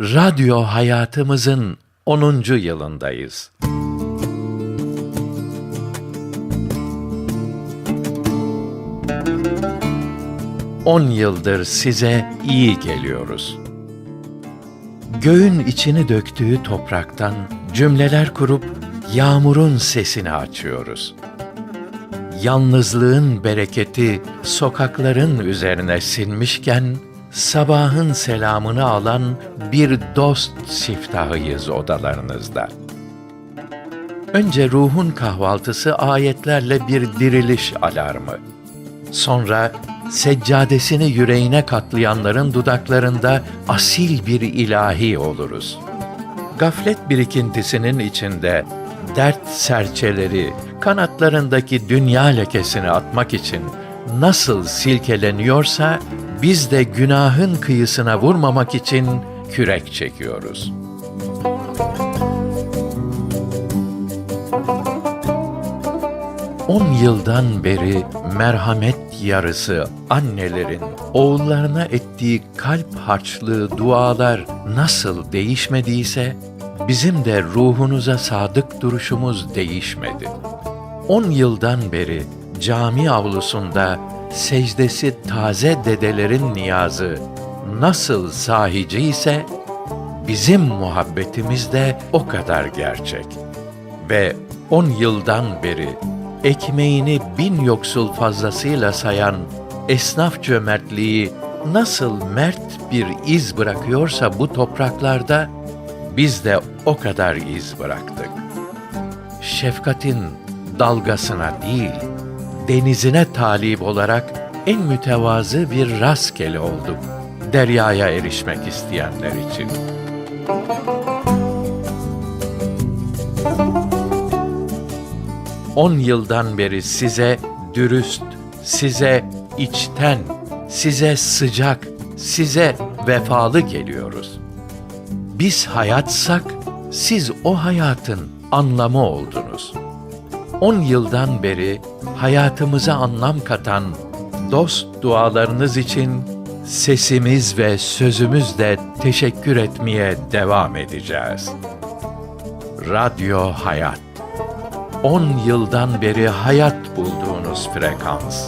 Radyo hayatımızın 10. yılındayız. On yıldır size iyi geliyoruz. Göğün içini döktüğü topraktan cümleler kurup yağmurun sesini açıyoruz. Yalnızlığın bereketi sokakların üzerine sinmişken sabahın selamını alan bir dost siftahıyız odalarınızda. Önce ruhun kahvaltısı ayetlerle bir diriliş alarmı. Sonra seccadesini yüreğine katlayanların dudaklarında asil bir ilahi oluruz. Gaflet birikintisinin içinde dert serçeleri kanatlarındaki dünya lekesini atmak için nasıl silkeleniyorsa biz de günahın kıyısına vurmamak için kürek çekiyoruz. On yıldan beri merhamet yarısı annelerin oğullarına ettiği kalp harçlığı dualar nasıl değişmediyse, bizim de ruhunuza sadık duruşumuz değişmedi. On yıldan beri cami avlusunda secdesi taze dedelerin niyazı nasıl sahici ise, bizim muhabbetimiz de o kadar gerçek. Ve on yıldan beri ekmeğini bin yoksul fazlasıyla sayan esnaf cömertliği nasıl mert bir iz bırakıyorsa bu topraklarda, biz de o kadar iz bıraktık. Şefkatin dalgasına değil, denizine talip olarak en mütevazı bir rastgele olduk, deryaya erişmek isteyenler için. On yıldan beri size dürüst, size içten, size sıcak, size vefalı geliyoruz. Biz hayatsak, siz o hayatın anlamı oldunuz. On yıldan beri hayatımıza anlam katan dost dualarınız için sesimiz ve sözümüzle teşekkür etmeye devam edeceğiz. Radyo Hayat 10 yıldan beri hayat bulduğunuz frekans.